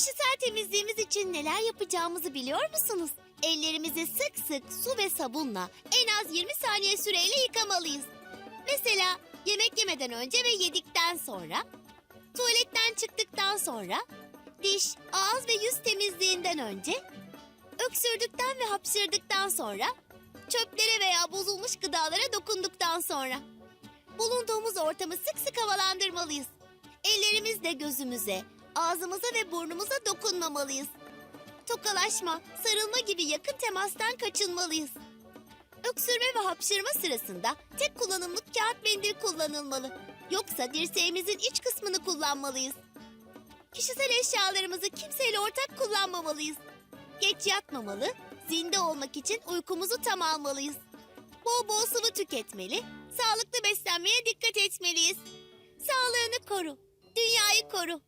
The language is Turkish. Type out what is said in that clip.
Kişisel temizliğimiz için neler yapacağımızı biliyor musunuz? Ellerimizi sık sık su ve sabunla en az 20 saniye süreyle yıkamalıyız. Mesela yemek yemeden önce ve yedikten sonra, tuvaletten çıktıktan sonra, diş, ağız ve yüz temizliğinden önce, öksürdükten ve hapşırdıktan sonra, çöplere veya bozulmuş gıdalara dokunduktan sonra. Bulunduğumuz ortamı sık sık havalandırmalıyız. Ellerimizle gözümüze, ağzımıza ve burnumuza dokunmamalıyız. Tokalaşma, sarılma gibi yakın temastan kaçınmalıyız. Öksürme ve hapşırma sırasında tek kullanımlık kağıt mendil kullanılmalı. Yoksa dirseğimizin iç kısmını kullanmalıyız. Kişisel eşyalarımızı kimseyle ortak kullanmamalıyız. Geç yatmamalı, zinde olmak için uykumuzu tam almalıyız. Bol bol sıvı tüketmeli, sağlıklı beslenmeye dikkat etmeliyiz. Sağlığını koru, dünyayı koru.